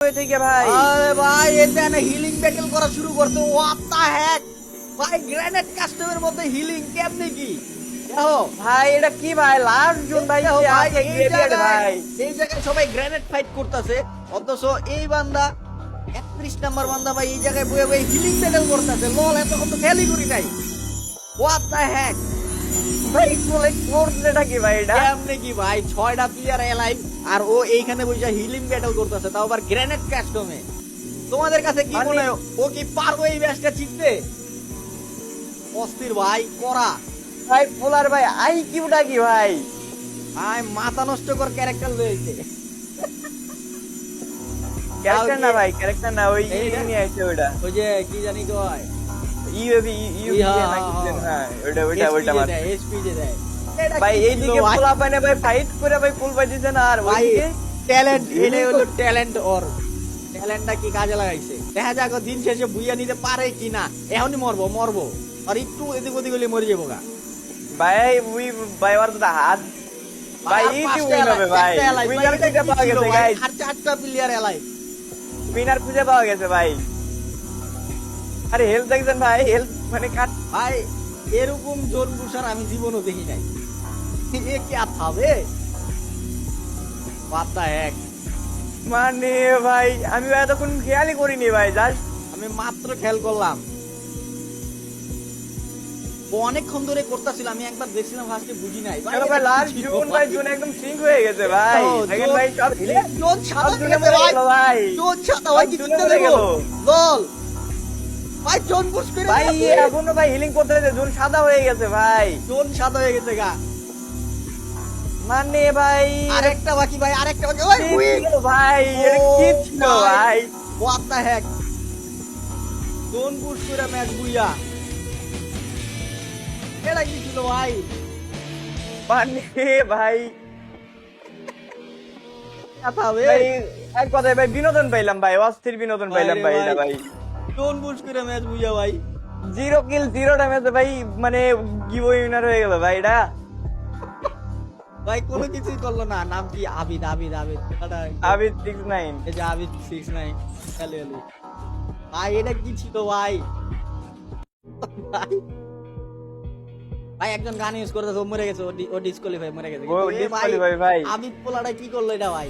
থেকে ভাই। আরে ভাই এটা না হিলিং ব্যাটেল করা শুরু করতে হোয়াট দা হ্যাক ভাই গ্রেনেড কাস্টমের মধ্যে হিলিং কেমনে কি? ভাই এটা কি ভাই? লাস্ট জুন ভাই ভাই এই জায়গায় সবাই গ্রেনেড ফাইট করতেছে। অথচ এই বান্দা একত্রিশ নাম্বার বান্দা ভাই এই জায়গায় বয়ে বয়ে হিলিং ব্যাটেল করতেছে। লল এতক্ষণ তো খেয়ালই করি নাই। হোয়াট দা হ্যাক ভাই কোলে করছেটা কি ভাই এটা? কি ভাই? ছয়টা প্লেয়ার এলাইভ আর ও এইখানে বসে হিলিং ব্যাটেল করতেছে তাও আবার গ্রেনেড কাস্টমে তোমাদের কাছে কি মানে- হয়? ও কি পারব এই ম্যাচটা জিততে? অস্থির ভাই করা ভাই পোলার ভাই আই কিউটা কি ভাই? ভাই মাথা নষ্ট কর ক্যারেক্টার রয়েছে ক্যারেক্টার না ভাই ক্যারেক্টার না ওই? নিয়ে ওটা ওই যে কি জানি কয়? না কি যেন, হ্যাঁ ওটা ওটা ওটা মার এসপি যে দেয় ভাই এইদিকে পোলা পানে ভাই ফাইট করে ভাই ফুল পাইতেছে না আর ভাই ওইদিকে ট্যালেন্ট এটাই হলো ট্যালেন্ট ওর ট্যালেন্টটা কি কাজে লাগাইছে দেখা যাক দিন শেষে বুইয়া নিতে পারে কি না এখনই মরবো মরবো আর একটু এদিক ওদিক হলে মরে যাব গা ভাই উই ভাই ওর তো হাত ভাই ইজি পাঁচটা উইন হবে ভাই উইনার ভাই, কি পাওয়া গেছে গাইস আর চারটা প্লেয়ার এলাই উইনার খুঁজে পাওয়া গেছে ভাই আরে হেলথ দেখছেন ভাই হেলথ মানে কাট ভাই এরকম জোর বুসার আমি জীবনও দেখি নাই। এ কি হবে পাত্তা এক মানে ভাই আমি ভাই এতক্ষণ খেয়ালই করিনি ভাই জাস্ট আমি মাত্র খেয়াল করলাম। অনেকক্ষণ ধরে করতেছিল আমি একবার দেখছিলাম ফার্স্টে বুঝি নাই। ভাই লাস্ট জুন ভাই জুন একদম সিঙ্ক হয়ে গেছে ভাই। ভাই সব জোন সাদা ভাই। জোন সাদা ভাই কি ভাই জোন পুশ করে ভাই এখনও ভাই হিলিং করতে হয়েছে জুন সাদা হয়ে গেছে ভাই। জোন সাদা হয়ে গেছে গা। মানে ভাই আরেকটা বাকি ভাই আরেকটা বাকি। ভাই? ভাই কি ছিল ভাই what the heck zone push করে ম্যাচ বুইয়া। এটা কি ছিল ভাই? মানে ভাই। এক কথায় ভাই বিনোদন পাইলাম ভাই অস্থির বিনোদন পাইলাম ভাই এটা ভাই। জোন পুশ করে ম্যাচ বুইয়া ভাই জিরো কিল জিরো ড্যামেজ ভাই মানে গিভ উইনার হয়ে গেল ভাই এটা? ভাই কোনো কিছুই করল না। নাম কি? আবিদ আবিদ আবিদ। আবিদ সিক্স নাইন এই যে আবিদ সিক্স নাইন ভাই এটা কি ছিল ভাই? ভাই একজন গান ইউজ করতেছে মরে গেছে ও ডিসকোয়ালিফাই মরে গেছে। ও disqualify ভাই। আবিদ পোলাটা কি করল এটা ভাই?